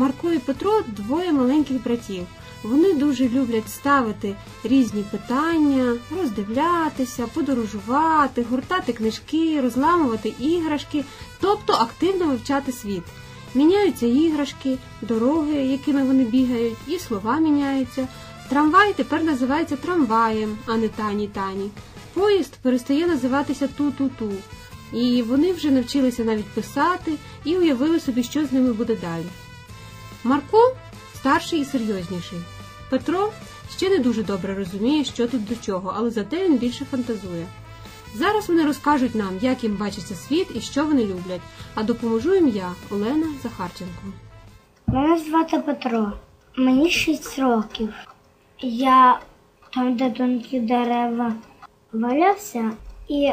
Марко і Петро двоє маленьких братів. Вони дуже люблять ставити різні питання, роздивлятися, подорожувати, гуртати книжки, розламувати іграшки, тобто активно вивчати світ. Міняються іграшки, дороги, якими вони бігають, і слова міняються. Трамвай тепер називається трамваєм, а не тані тані. Поїзд перестає називатися ту-ту-ту. І вони вже навчилися навіть писати і уявили собі, що з ними буде далі. Марко старший і серйозніший. Петро ще не дуже добре розуміє, що тут до чого, але зате він більше фантазує. Зараз вони розкажуть нам, як їм бачиться світ і що вони люблять, а допоможу їм я, Олена Захарченко. Мене звати Петро. Мені 6 років. Я там, де тонкі дерева валявся, і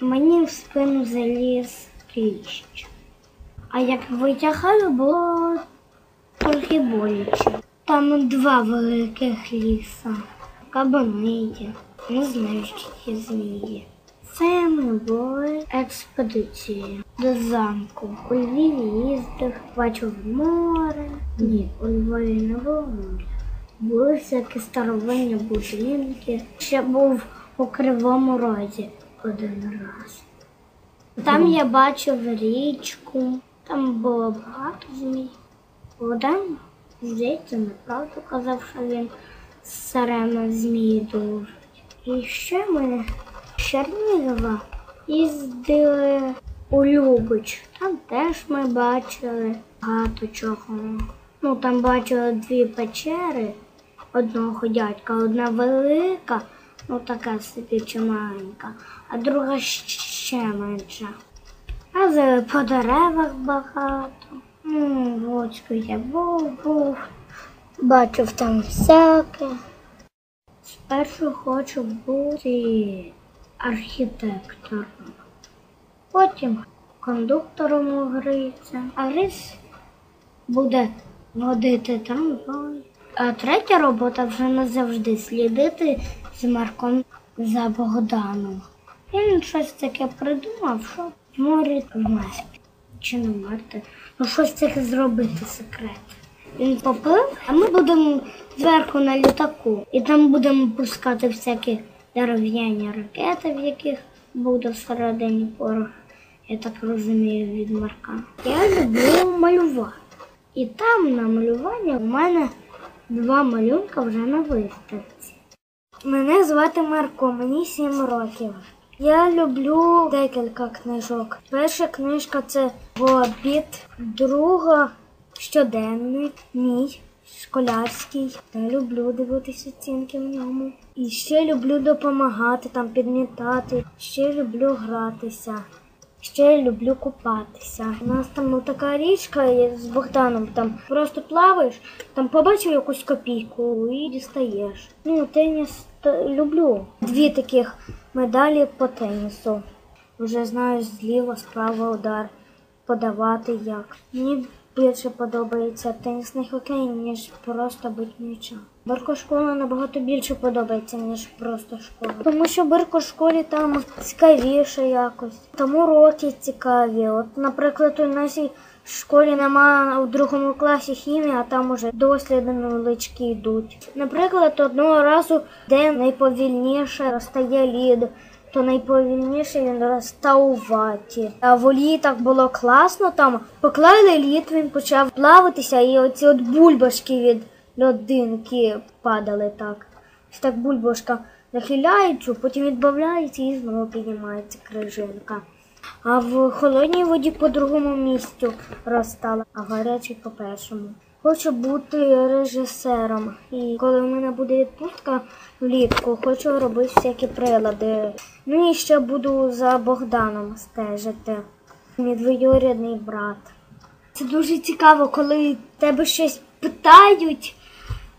мені в спину заліз кліщ. А як витягаю, було трохи боляче. Там два великих ліса, кабани є, не знаю, що є змії. Це ми були експедицією до замку. У Львові їздив, бачив море. Ні, у Львові не було моря. Були всякі старовинні будинки. Ще був у Кривому Розі один раз. Там я бачив річку, там було багато змій. Один, здається, неправду казав, що він з царем змії дружить. І ще ми з Чернігова їздили у Любич. Там теж ми бачили багато чого. Ну, там бачили дві печери одного дядька, одна велика, ну така собі чи маленька, а друга ще менша. Лазили по деревах багато. Ну, Луцьку я був, був, бачив там всяке. Спершу хочу бути архітектором, потім кондуктором Гриця, а Гриць буде водити трамвай. А третя робота вже назавжди слідити з Марком за Богданом. Він щось таке придумав, що в морі вмерти чи не вмерти. Ну щось таке зробити секрет. Він поплив, а ми будемо зверху на літаку. І там будемо пускати всякі дерев'яні ракети, в яких буде всередині порох. Я так розумію від Марка. Я люблю малювати. І там на малювання у мене два малюнка вже на виставці. Мене звати Марко, мені 7 років. Я люблю декілька книжок. Перша книжка це Гобіт, друга щоденник, мій школярський. Я люблю дивитися оцінки в ньому. І ще люблю допомагати, там підмітати. Ще люблю гратися. Ще люблю купатися. У нас там ну, така річка з Богданом. Там просто плаваєш, там побачив якусь копійку і дістаєш. Ну, теніс та- люблю. Дві таких медалі по тенісу. Вже знаю зліва, справа удар подавати як. Мені більше подобається тенісний хокей, ніж просто бить м'яча. Барко-школа набагато більше подобається, ніж просто школа. Тому що барко-школі там цікавіше якось. Там уроки цікаві. От, наприклад, у нашій школі нема у другому класі хімії, а там уже досліди невеличкі йдуть. Наприклад, одного разу, де найповільніше розтає лід, то найповільніше він розстав у ваті. А в олії так було класно, там поклали лід, він почав плаватися, і оці от бульбашки від льодинки падали так. Ось так бульбашка нахиляється, потім відбавляється і знову піднімається крижинка. А в холодній воді по другому місцю розстала, а в гарячій по першому. Хочу бути режисером. І коли в мене буде відпустка влітку, хочу робити всякі прилади. Ну і ще буду за Богданом стежити. Мій двоюрідний брат. Це дуже цікаво, коли тебе щось питають,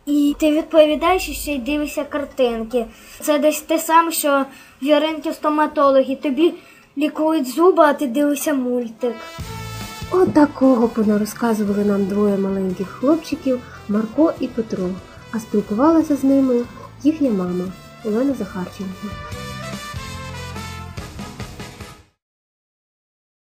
і ти відповідаєш і ще й дивишся картинки. Це десь те саме, що в Яринки стоматологи. Тобі лікують зуби, а ти дивишся мультик. От такого понарозказували нам двоє маленьких хлопчиків Марко і Петро, а спілкувалася з ними їхня мама Олена Захарченко.